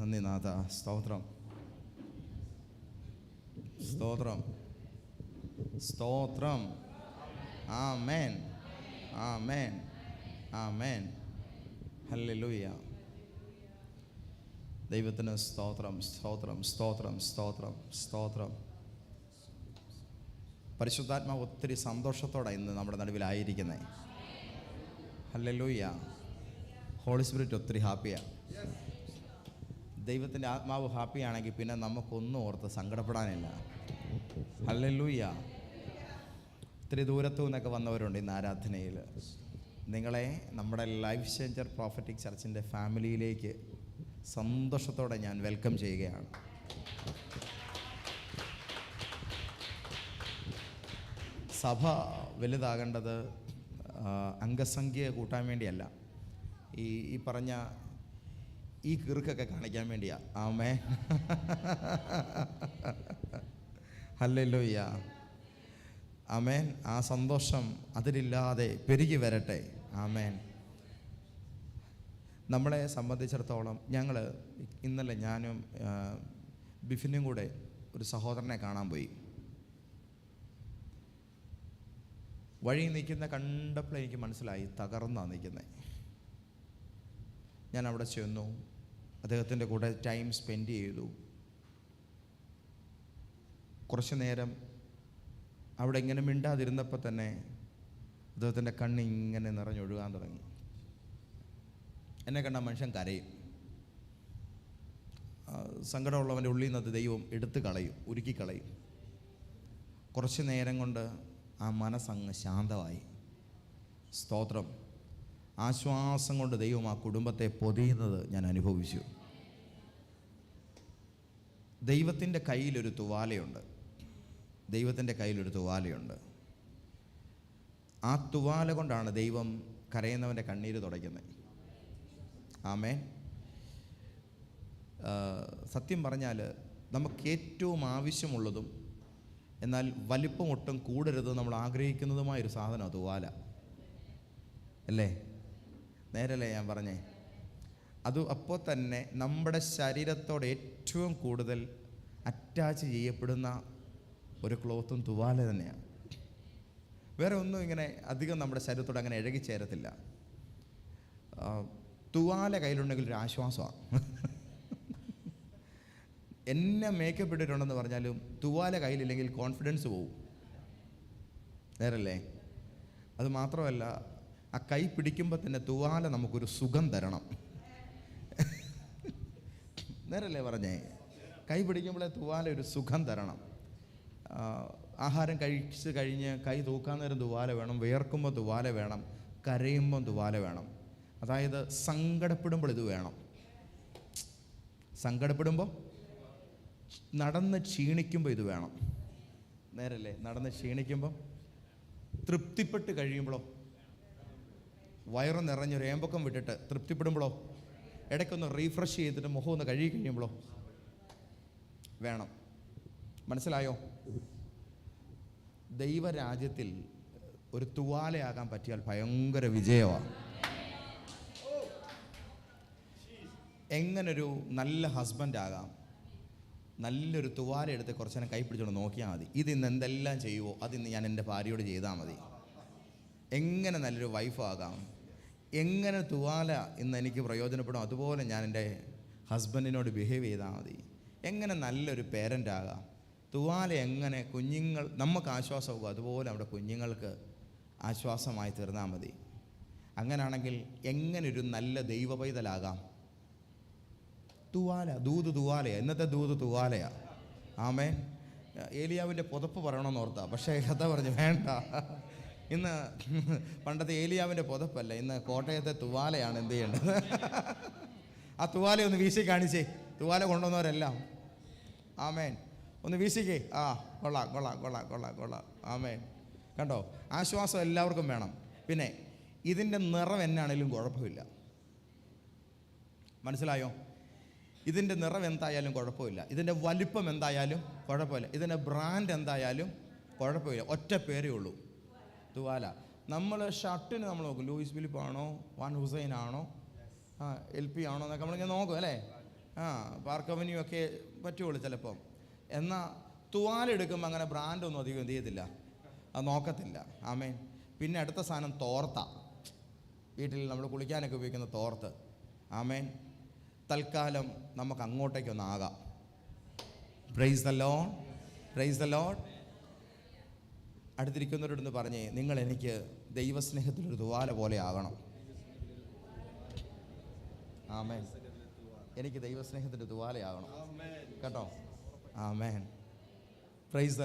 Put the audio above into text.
നന്ദി നാഥ സ്തോത്രം. സ്തോത്രം. സ്തോത്രം. ആ മേൻ ആ മേൻ ആ മേൻ ഹല്ലേലൂയ. ദൈവത്തിന് സ്തോത്രം സ്തോത്രം സ്തോത്രം സ്തോത്രം സ്തോത്രം. പരിശുദ്ധാത്മാവ് ഒത്തിരി സന്തോഷത്തോടെ ഇന്ന് നമ്മുടെ നടുവിലായിരിക്കുന്നത് ഹല്ലേലൂയ. ഹോളി സ്പിരിറ്റ് ഒത്തിരി ഹാപ്പിയാണ് ദൈവത്തിന്റെ ആത്മാവ് ഹാപ്പിയാണെങ്കിൽ പിന്നെ നമുക്കൊന്നും ഓർത്ത് സങ്കടപ്പെടാനില്ല. ഹല്ലേലൂയ ഒത്തിരി ദൂരത്തു നിന്നൊക്കെ വന്നവരുണ്ട് ഇന്ന് ആരാധനയിൽ. നിങ്ങളെ നമ്മുടെ ലൈഫ് ചേഞ്ചർ പ്രോഫറ്റിക് ചർച്ചിന്റെ ഫാമിലിയിലേക്ക് സന്തോഷത്തോടെ ഞാൻ വെൽക്കം ചെയ്യുകയാണ്. സഭ വലുതാകേണ്ടത് അംഗസംഖ്യ കൂട്ടാൻ വേണ്ടിയല്ല. ഈ ഈ പറഞ്ഞ ഈ കിറുക്കൊക്കെ കാണിക്കാൻ വേണ്ടിയാ. ആമേ. ഹല്ലേലൂയ. ആമേൻ. ആ സന്തോഷം അതിലില്ലാതെ പെരുകി വരട്ടെ. ആമേൻ. നമ്മളെ സംബന്ധിച്ചിടത്തോളം ഞങ്ങൾ ഇന്നലെ ഞാനും ബിഫിനും കൂടെ ഒരു സഹോദരനെ കാണാൻ പോയി. വഴി നിൽക്കുന്ന കണ്ടപ്പോൾ എനിക്ക് മനസ്സിലായി തകർന്നാണ് നിൽക്കുന്നത് ഞാൻ അവിടെ ചെന്നു. അദ്ദേഹത്തിന്റെ കൂടെ ടൈം സ്പെൻഡ് ചെയ്തു. കുറച്ച് നേരം അവിടെ ഇങ്ങനെ മിണ്ടാതിരുന്നപ്പോൾ തന്നെ അദ്ദേഹത്തിന്റെ കണ്ണ് ഇങ്ങനെ നിറഞ്ഞൊഴുകാൻ തുടങ്ങി. എന്നെ കണ്ട മനുഷ്യൻ കരയും. സങ്കടമുള്ളവന്റെ ഉള്ളിൽ നിന്ന് ദൈവം എടുത്ത് കളയും ഉരുക്കി കളയും. കുറച്ച് നേരം കൊണ്ട് ആ മനസ്സങ്ങ് ശാന്തമായി. സ്തോത്രം. ആശ്വാസം കൊണ്ട് ദൈവം ആ കുടുംബത്തെ പൊതിയുന്നത് ഞാൻ അനുഭവിച്ചു. ദൈവത്തിന്റെ കയ്യിലൊരു തുവാലയുണ്ട്. ദൈവത്തിന്റെ കയ്യിലൊരു തുവാലയുണ്ട്. ആ തുവാല കൊണ്ടാണ് ദൈവം കരയുന്നവന്റെ കണ്ണീര് തുടയ്ക്കുന്നത്. ആമേ സത്യം പറഞ്ഞാൽ നമുക്ക് ഏറ്റവും ആവശ്യമുള്ളതും എന്നാൽ വലിപ്പം ഒട്ടും കൂടരുത് നമ്മൾ ആഗ്രഹിക്കുന്നതുമായൊരു സാധനമാണ് തുവാല. അല്ലേ? നേരല്ലേ ഞാൻ പറഞ്ഞേ? അത് അപ്പോൾ തന്നെ നമ്മുടെ ശരീരത്തോട് ഏറ്റവും കൂടുതൽ അറ്റാച്ച് ചെയ്യപ്പെടുന്ന ഒരു ക്ലോത്തും തുവാല തന്നെയാണ്. വേറെ ഒന്നും ഇങ്ങനെ അധികം നമ്മുടെ ശരീരത്തോട് അങ്ങനെ ഇഴകി ചേരത്തില്ല. തുവാല കയ്യിലുണ്ടെങ്കിൽ ഒരു ആശ്വാസമാണ്. എന്നെ മേക്കപ്പ് ഇട്ടിട്ടുണ്ടെന്ന് പറഞ്ഞാലും തുവാല കയ്യിലില്ലെങ്കിൽ കോൺഫിഡൻസ് പോവും. നേരല്ലേ? അത് മാത്രമല്ല ആ കൈ പിടിക്കുമ്പോൾ തന്നെ തൂവാല നമുക്കൊരു സുഖം തരണം. നേരല്ലേ പറഞ്ഞേ? കൈ പിടിക്കുമ്പോഴേ തൂവാല ഒരു സുഖം തരണം. ആഹാരം കഴിച്ച് കഴിഞ്ഞ് കൈ തൂക്കാൻ നേരം തൂവാല വേണം വിയർക്കുമ്പോൾ തൂവാല വേണം കരയുമ്പോൾ തൂവാല വേണം. അതായത് സങ്കടപ്പെടുമ്പോൾ ഇത് വേണം. സങ്കടപ്പെടുമ്പോൾ നടന്ന് ക്ഷീണിക്കുമ്പോൾ ഇത് വേണം. നേരല്ലേ? നടന്ന് ക്ഷീണിക്കുമ്പോൾ തൃപ്തിപ്പെട്ട് കഴിയുമ്പോഴോ വയറ് നിറഞ്ഞൊരു ഏമ്പക്കം വിട്ടിട്ട് തൃപ്തിപ്പെടുമ്പോഴോ ഇടയ്ക്കൊന്ന് റീഫ്രഷ് ചെയ്തിട്ട് മുഖം ഒന്ന് കഴുകി കഴിയുമ്പോഴോ വേണം. മനസ്സിലായോ? ദൈവരാജ്യത്തിൽ ഒരു തുവാലയാകാൻ പറ്റിയാൽ ഭയങ്കര വിജയമാണ് എങ്ങനൊരു നല്ല ഹസ്ബൻഡ് ആകാം. നല്ലൊരു തുവാല എടുത്ത് കുറച്ച് നേരം കൈ പിടിച്ചോണ്ട് നോക്കിയാൽ മതി. ഇതിന്ന് എന്തെല്ലാം ചെയ്യുമോ അതിന്ന് ഞാൻ എന്റെ ഭാര്യയോട് ചെയ്താൽ മതി. എങ്ങനെ നല്ലൊരു വൈഫാകാം എങ്ങനെ തുവാല ഇന്ന് എനിക്ക് പ്രയോജനപ്പെടും? അതുപോലെ ഞാൻ എന്റെ ഹസ്ബൻഡിനോട് ബിഹേവ് ചെയ്താൽ മതി. എങ്ങനെ നല്ലൊരു പേരന്റ് ആകാം? തുവാല എങ്ങനെ കുഞ്ഞുങ്ങൾ നമുക്ക് ആശ്വാസമാകും അതുപോലെ നമ്മുടെ കുഞ്ഞുങ്ങൾക്ക് ആശ്വാസമായി തീർന്നാൽ മതി. അങ്ങനാണെങ്കിൽ എങ്ങനെ ഒരു നല്ല ദൈവ പൈതലാകാം തുവാല ദൂത് തുവാലയ. ഇന്നത്തെ ദൂത് തുവാലയ. ആമേ ഏലിയാവിന്റെ പുതപ്പ് പറയണമെന്ന് ഓർത്താ. പക്ഷേ കഥ പറഞ്ഞു വേണ്ട. ഇന്ന് പണ്ടത്തെ ഏലിയാവിന്റെ പുതപ്പല്ല? ഇന്ന് കോട്ടയത്തെ തുവാലയാണ് എന്ത് ചെയ്യേണ്ടത്? ആ തുവാല ഒന്ന് വീശി കാണിച്ചേ. തുവാല കൊണ്ടുവന്നവരെല്ലാം. ആമേൻ. ഒന്ന് വീശിക്കേ. ആ കൊള്ളാം കൊള്ളാം കൊള്ളാം കൊള്ളാം കൊള്ളാം. ആമേൻ. കണ്ടോ? ആശ്വാസം എല്ലാവർക്കും വേണം. പിന്നെ ഇതിന്റെ നിറം എന്നാണേലും കുഴപ്പമില്ല. മനസ്സിലായോ? ഇതിന്റെ നിറം എന്തായാലും കുഴപ്പമില്ല. ഇതിന്റെ വലിപ്പം എന്തായാലും കുഴപ്പമില്ല. ഇതിന്റെ ബ്രാൻഡ് എന്തായാലും കുഴപ്പമില്ല. ഒറ്റ പേരേ ഉള്ളൂ. തുവാല നമ്മൾ ഷർട്ടിന് നമ്മൾ നോക്കും. ലൂയിസ് ഫിലിപ്പ് ആണോ വാൻ ഹുസൈൻ ആണോ? ആ എൽ പി ആണോ എന്നൊക്കെ നമ്മളിങ്ങനെ നോക്കും അല്ലേ? ആ പാർക്ക് അവന്യൂ ഒക്കെ പറ്റുള്ളൂ ചിലപ്പം. എന്നാൽ തുവാലെടുക്കുമ്പോൾ അങ്ങനെ ബ്രാൻഡൊന്നും അധികം എന്ത് ചെയ്യത്തില്ല. അത് നോക്കത്തില്ല. ആമേൻ. പിന്നെ അടുത്ത സാധനം തോർത്ത. വീട്ടിൽ നമ്മൾ കുളിക്കാനൊക്കെ ഉപയോഗിക്കുന്ന തോർത്ത്. ആമേൻ. തൽക്കാലം നമുക്ക് അങ്ങോട്ടേക്കൊന്നാകാം praise the lord praise the lord അടുത്തിരിക്കുന്നവരോടൊന്ന് പറഞ്ഞേ നിങ്ങൾ എനിക്ക് ദൈവസ്നേഹത്തിലൊരു തുവാല പോലെ ആകണം. ആമേൻ. എനിക്ക് ദൈവസ്നേഹത്തിന്റെ തുവാലയാകണം കേട്ടോ? ആമേൻ. പ്രൈസ്